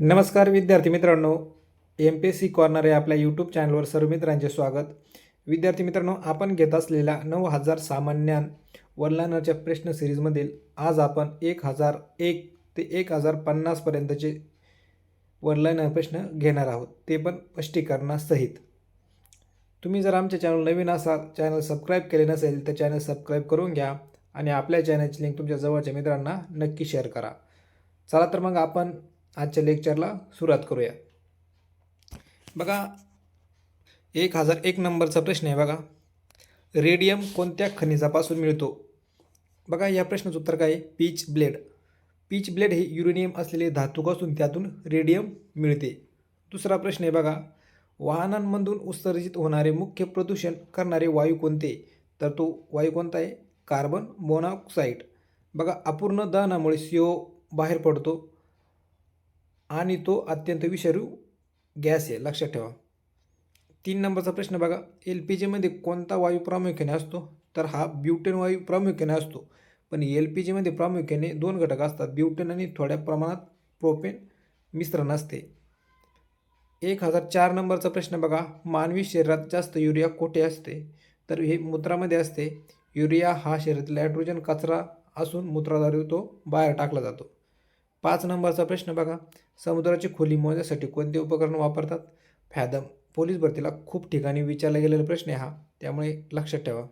नमस्कार विद्यार्थी मित्रांनो. M P S C corner या आपल्या यूट्यूब चॅनलवर सर्व मित्रांचे स्वागत. विद्यार्थी मित्रांनो आपण घेत असलेल्या नऊ हजार सामान्यां वडिलांच्या प्रश्न सिरीजमधील आज आपण एक हजार एक ते एक हजार पन्नासपर्यंतचे वडिलांना प्रश्न घेणार आहोत. ते पण स्पष्टीकरणासहित. तुम्ही जर आमच्या चॅनल नवीन असाल चॅनल सबस्क्राईब केले नसेल तर चॅनल सबस्क्राईब करून घ्या आणि आपल्या चॅनलची लिंक तुमच्या जवळच्या मित्रांना नक्की शेअर करा. चला तर मग आपण आजच्या लेक्चरला सुरुवात करूया. बघा एक हजार एक नंबरचा प्रश्न आहे बघा. रेडियम कोणत्या खनिजापासून मिळतो? बघा या प्रश्नाचं उत्तर काय आहे? Pitchblende. पीच ब्लेड हे युरेनियम असलेले धातूक असून त्यातून रेडियम मिळते. दुसरा प्रश्न आहे बघा. वाहनांमधून उत्सर्जित होणारे मुख्य प्रदूषण करणारे वायू कोणते? तर तो वायू कोणता आहे? Carbon monoxide. बघा अपूर्ण दहनामुळे सी ओ बाहेर पडतो. आणि तो अत्यंत विषारू गॅस आहे लक्षात ठेवा. तीन नंबरचा प्रश्न बघा. एल पी जीमध्ये कोणता वायू प्रामुख्याने असतो? तर हा ब्युटेन वायू प्रामुख्याने असतो. पण एल पी जीमध्ये प्रामुख्याने दोन घटक असतात. ब्युटेन आणि थोड्या प्रमाणात प्रोपेन मिश्रण असते. एक हजार चार नंबरचा प्रश्न बघा. मानवी शरीरात जास्त युरिया कोठे असते? तर हे मूत्रामध्ये असते. युरिया हा शरीरातील हायड्रोजन कचरा असून मूत्राद्वारे तो बाहेर टाकला जातो. पाच नंबरचा प्रश्न बघा. समुद्राची खोली मोजण्यासाठी कोणते उपकरण वापरतात? फॅदम. पोलीस भरतीला खूप ठिकाणी विचारला गेलेला प्रश्न आहे हा. त्यामुळे लक्षात ठेवा.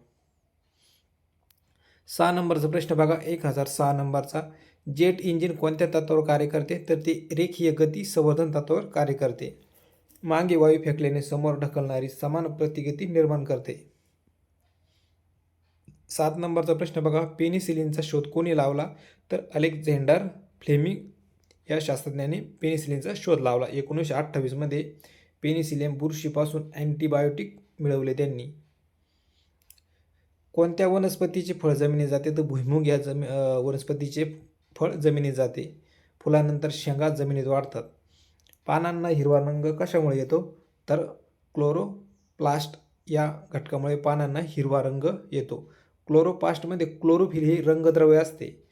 सहा नंबरचा प्रश्न बघा. एक हजार सहा नंबरचा. जेट इंजिन कोणत्या तत्वावर कार्य करते? तर ते रेखीय गती संवर्धन तत्वावर कार्य करते. मागे वायू फेकल्याने समोर ढकलणारी समान प्रतिगती निर्माण करते. सात नंबरचा प्रश्न बघा. पेनिसिलिनचा शोध कोणी लावला? तर अलेक्झांडर फ्लेमिंग या शास्त्रज्ञाने पेनिसिलिनचा शोध लावला. एकोणीसशे अठ्ठावीसमध्ये पेनिसिलिन बुरशीपासून अँटीबायोटिक मिळवले त्यांनी. कोणत्या वनस्पतीचे फळ जमिनीत जाते? तर भुईमुग या जमी वनस्पतीचे फळ जमिनीत जाते. फुलानंतर शेंगा जमिनीत वाढतात. पानांना हिरवा रंग कशामुळे येतो? तर क्लोरोप्लास्ट या घटकामुळे पानांना हिरवा रंग येतो. क्लोरोप्लास्टमध्ये क्लोरोफिल हे रंगद्रव्य असते.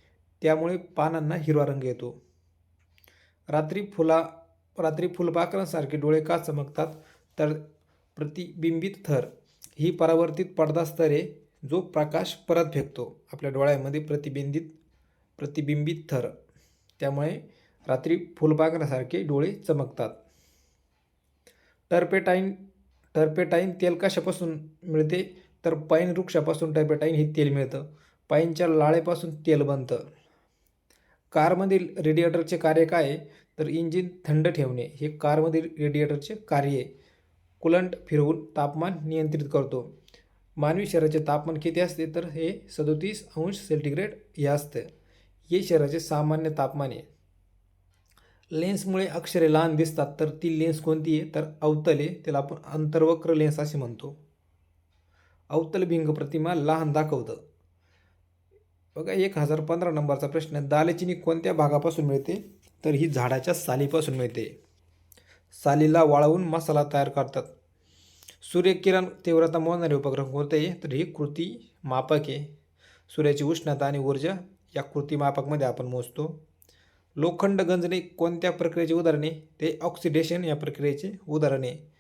त्यामुळे पानांना हिरवा रंग येतो. रात्री फुला रात्री फुलपाखरांसारखे डोळे का चमकतात? तर प्रतिबिंबित थर. ही परावर्तित पडदास्तरे जो प्रकाश परत फेकतो. आपल्या डोळ्यामध्ये प्रतिबिंबित प्रतिबिंबित थर. त्यामुळे रात्री फुलपाखरासारखे डोळे चमकतात. टर्पेटाईन टर्पेटाईन तेल कशापासून मिळते? तर पाईन वृक्षापासून टर्पेटाईन हे तेल मिळतं. पाईनच्या लाळेपासून तेल बनतं. कारमधील रेडिएटरचे कार्य काय आहे? तर इंजिन थंड ठेवणे हे कारमधील रेडिएटरचे कार्य आहे. कुलंट फिरवून तापमान नियंत्रित करतो. मानवी शरीराचे तापमान किती असते? तर हे सदोतीस अंश सेंटीग्रेड हे असतं. हे शरीराचे सामान्य तापमान आहे. लेन्समुळे अक्षरे लहान दिसतात तर ती लेन्स कोणती आहे? तर अवतले त्याला आपण अंतर्वक्र लेन्स असे म्हणतो. अवतल भिंग प्रतिमा लहान दाखवतं. बघा एक हजार पंधरा नंबरचा प्रश्न दालचिनी कोणत्या भागापासून मिळते? तर ही झाडाच्या सालीपासून मिळते. सालीला वाळवून मसाला तयार करतात. सूर्यकिरण तीव्रता मोजणारे उपक्रम कोणते? आहे तर ही कृती मापक आहे. सूर्याची उष्णता आणि ऊर्जा या कृती मापकमध्ये आपण मोजतो. लोखंड गंजणे कोणत्या प्रक्रियेचे उदाहरणे? ते ऑक्सिडेशन या प्रक्रियेचे उदाहरण. आहे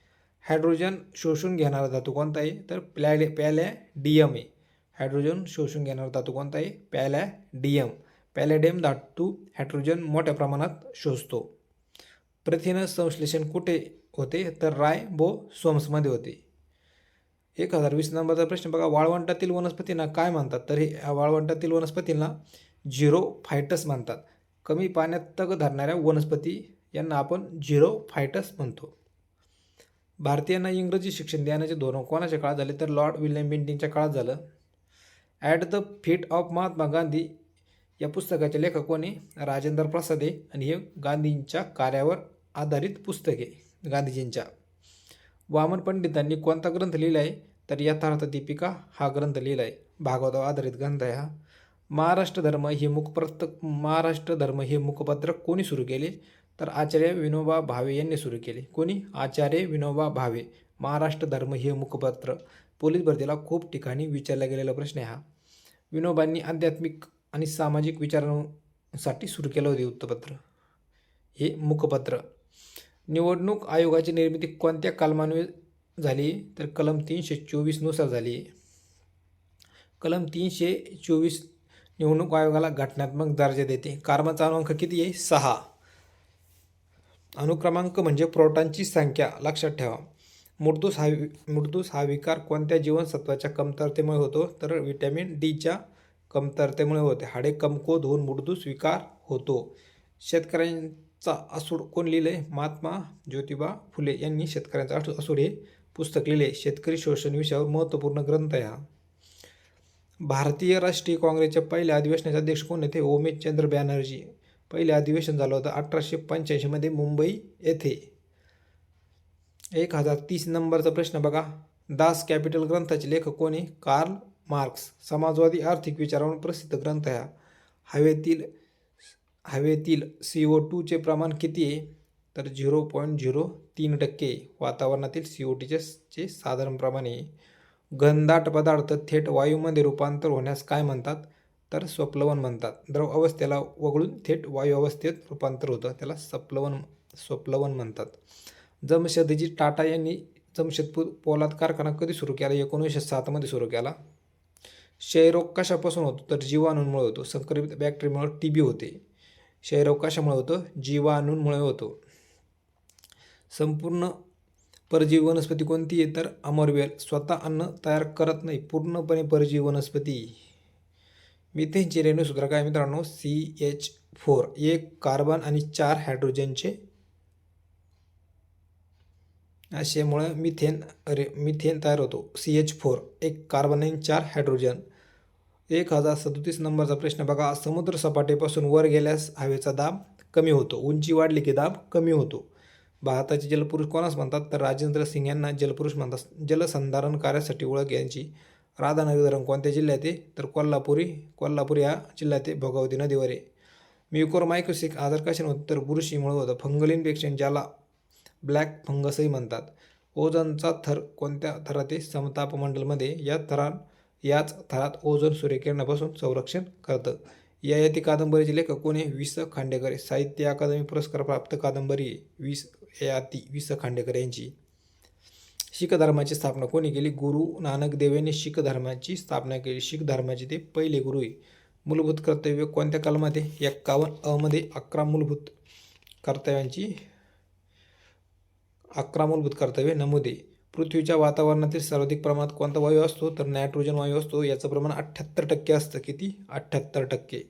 हायड्रोजन शोषून घेणारा धातू कोणता आहे? तर प्लॅले पॅलॅडियम आहे. हायड्रोजन शोषून घेणारा धातू कोणता आहे पॅलॅडियम. पॅलॅडियम धातू हायड्रोजन मोठ्या प्रमाणात शोषतो. प्रथिन संश्लेषण कुठे होते? तर राय बो सोम्समध्ये होते. एक हजार वीस नंबरचा प्रश्न बघा. वाळवंटातील वनस्पतींना काय म्हणतात? तर हे या वाळवंटातील वनस्पतींना झिरो फायटस म्हणतात. कमी पाण्यात तग धरणाऱ्या वनस्पती यांना आपण झिरो फायटस म्हणतो. भारतीयांना इंग्रजी शिक्षण देण्याचे धोरण कोणाच्या काळात झाले? तर लॉर्ड विल्यम बेंटिंगच्या काळात झालं. At the feet of Mahatma Gandhi या पुस्तकाचे लेखक कोणी? राजेंद्र प्रसाद. आहे आणि हे गांधींच्या कार्यावर आधारित पुस्तक आहे गांधीजींच्या. वामन पंडितांनी कोणता ग्रंथ लिहिला आहे? तर यथार्थ दीपिका हा ग्रंथ लिहिला आहे. भागवतावर आधारित ग्रंथ आहे हा. महाराष्ट्र धर्म हे मुखपत्र महाराष्ट्र धर्म हे मुखपत्र कोणी सुरू केले? तर आचार्य विनोबा भावे यांनी सुरू केले. कोणी? आचार्य विनोबा भावे. महाराष्ट्र धर्म हे मुखपत्र. पोलीस भरतीला खूप ठिकाणी विचारला गेलेला प्रश्न आहे हा. विनोबांनी आध्यात्मिक आणि सामाजिक विचारांसाठी सुरू केलं होते वृत्तपत्र. हे मुखपत्र. निवडणूक आयोगाची निर्मिती कोणत्या कलमान्वये झाली? तर कलम तीनशे चोवीसनुसार झाली. कलम तीनशे चोवीस निवडणूक आयोगाला घटनात्मक दर्जा देते. कारमाचा अनुक्रमांक किती आहे? सहा. अनुक्रमांक म्हणजे प्रोटांची संख्या. लक्षात ठेवा. मृदूस हा मृदूस हा विकार कोणत्या जीवनसत्वाच्या कमतरतेमुळे होतो? तर विटॅमिन डीच्या कमतरतेमुळे होते. हाडे कमकुवत होऊन मृदूस विकार होतो. शेतकऱ्यांचा असूड कोण लिहिले? महात्मा ज्योतिबा फुले यांनी शेतकऱ्यांचा असूड असूड हे पुस्तक लिहिले. शेतकरी शोषण विषयावर महत्त्वपूर्ण ग्रंथ आहे हा. भारतीय राष्ट्रीय काँग्रेसच्या पहिल्या अधिवेशनाचे अध्यक्ष कोण होते ओमेश चंद्र बॅनर्जी. पहिले अधिवेशन झालं होतं अठराशे पंच्याऐंशीमध्ये मुंबई येथे. एक हजार तीस नंबरचा प्रश्न बघा. दास कॅपिटल ग्रंथाचे लेखक कोणी कार्ल मार्क्स. समाजवादी आर्थिक विचारावर प्रसिद्ध ग्रंथ आहे हा. हवेतील हवेतील सी ओ टूचे प्रमाण किती आहे? तर झिरो पॉईंट झिरो तीन टक्के वातावरणातील सी ओ टीचे चे साधारण प्रमाण आहे. घनदाट पदार्थ थेट वायूमध्ये रूपांतर होण्यास काय म्हणतात? तर स्वप्लवन म्हणतात. द्रव अवस्थेला वगळून थेट वायू अवस्थेत रूपांतर होतं. त्याला सप्लवन स्वप्लवन म्हणतात. जमशेदजी टाटा यांनी जमशेदपूर पोलाद कारखाना कधी सुरू केला? एकोणीसशे सातमध्ये सुरू केला. क्षयरोग कशापासून होतो? तर जीवाणूंमुळे होतो. संक्रमित बॅक्टेरियामुळे टी बी होते. क्षयरोग कशामुळे होतो? जीवाणूंमुळे होतो. संपूर्ण परजीवी वनस्पती कोणती आहे? तर अमरवेल. स्वतः अन्न तयार करत नाही. पूर्णपणे परजीवी वनस्पती. मिथेनचे रेणुसूत्र काय मित्रांनो. सी एच फोर एक कार्बन आणि चार हायड्रोजनचे अशामुळे मिथेन अरे मिथेन तयार होतो. सी एच फोर एक कार्बन आणि चार हायड्रोजन. एक हजार सदोतीस नंबरचा प्रश्न बघा. समुद्र सपाटीपासून वर गेल्यास हवेचा दाब कमी होतो. उंची वाढली की दाब कमी होतो. भारताचे जलपुरुष कोणास म्हणतात? तर राजेंद्र सिंग यांना जलपुरुष म्हणतात. जलसंधारण कार्यासाठी ओळख यांची राधानगरी धरण कोणत्या जिल्ह्यात आहे? तर कोल्हापुरी कोल्हापूर या जिल्ह्यात आहे. भोगावती नदीवर आहे. म्युकोरमायकोसिक आजार कशाने होतं तर बुरशीमुळे होतं. फंगल इन्फेक्शन ज्याला ब्लॅक फंगसही म्हणतात. ओझोनचा थर कोणत्या थरातील समतापमंडलमध्ये या थरां याच थरात ओझोन सूर्यकिरणापासून संरक्षण करतं? ययाती कादंबरीचे लेखक कोण आहे? वि स खांडेकर साहित्य अकादमी पुरस्कार प्राप्त कादंबरी आहे. वीस ययाती वि स खांडेकर यांची. शीख धर्माची स्थापना कोणी केली? गुरु नानक देव यांनी शीख धर्माची स्थापना केली. शीख धर्माचे ते पहिले गुरु आहे. मूलभूत कर्तव्य कोणत्या कालमध्ये आहे? एक्कावन्न अमध्ये अकरा मूलभूत कर्तव्यांची अकरा मूलभूत कर्तव्य नमूद आहे पृथ्वीच्या वातावरणातील सर्वाधिक प्रमाणात कोणता वायू असतो? तर नायट्रोजन वायू असतो. याचं प्रमाण अठ्ठ्याहत्तर टक्के असतं. किती? अठ्ठ्याहत्तर टक्के.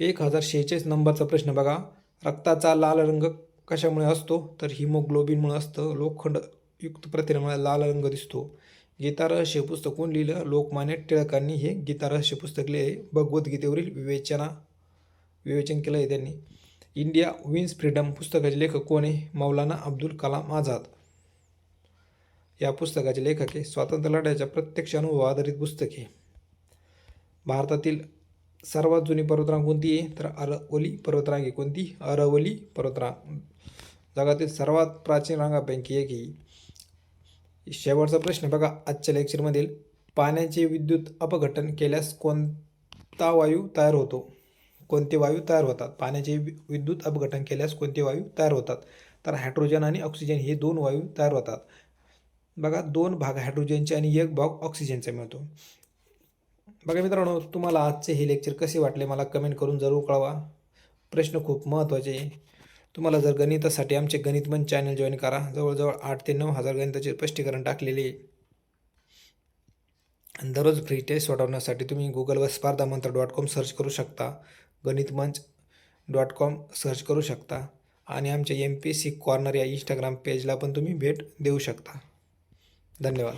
एक हजार शेहेचाळीस नंबरचा प्रश्न बघा. रक्ताचा लाल रंग कशामुळे असतो? तर हिमोग्लोबिनमुळे असतं. लोखंड युक्त प्रथिनामुळे लाल रंग दिसतो. गीतारहस्य पुस्तक कोण लिहिलं? लोकमान्य टिळकांनी हे गीतारहस्य पुस्तक लिहिले. भगवद्गीतेवरील विवेचना विवेचन केलं आहे त्यांनी. इंडिया विन्स फ्रीडम पुस्तकाचे लेखक कोण आहे? मौलाना अब्दुल कलाम आझाद. या पुस्तकाचे लेखक आहे स्वातंत्र्य लढ्याच्या प्रत्यक्ष अनुभव आधारित पुस्तक आहे. भारतातील सर्वात जुनी पर्वतरांग कोणती आहे? तर अरवली पर्वतरांग आहे. कोणती? अरवली पर्वतरांग. जगातील सर्वात प्राचीन रांगापैकी एक ही शेवटचा प्रश्न बघा. आजच्या लेक्चरमधील पाण्याचे विद्युत अपघटन केल्यास कोणता वायू तयार होतो? कोणते वायू तयार होतात? पाण्याचे वि- विद्युत अपघटन केल्यास कोणते वायू तयार होतात? तर हायड्रोजन आणि ऑक्सिजन हे दोन वायू तयार होतात. बघा दोन भाग हायड्रोजनचे आणि एक भाग ऑक्सिजनचा मिळतो. बघा मित्रांनो तुम्हाला आजचे हे लेक्चर कसे वाटले मला कमेंट करून जरूर कळवा. प्रश्न खूप महत्त्वाचे आहे. तुम्हाला जर गणितासाठी आमचे गणितमन चॅनल जॉईन करा. जवळजवळ आठ ते नऊ हजार गणिताचे स्पष्टीकरण टाकलेले दररोज फ्री टेस्ट सोडवण्यासाठी तुम्ही गुगलवर स्पर्धा मंत्र डॉट कॉम सर्च करू शकता. गणित मंच डॉट कॉम सर्च करू शकता. आणि आमच्या एम पी सी कॉर्नर या इंस्टाग्राम पेजला पण तुम्ही भेट देऊ शकता. धन्यवाद.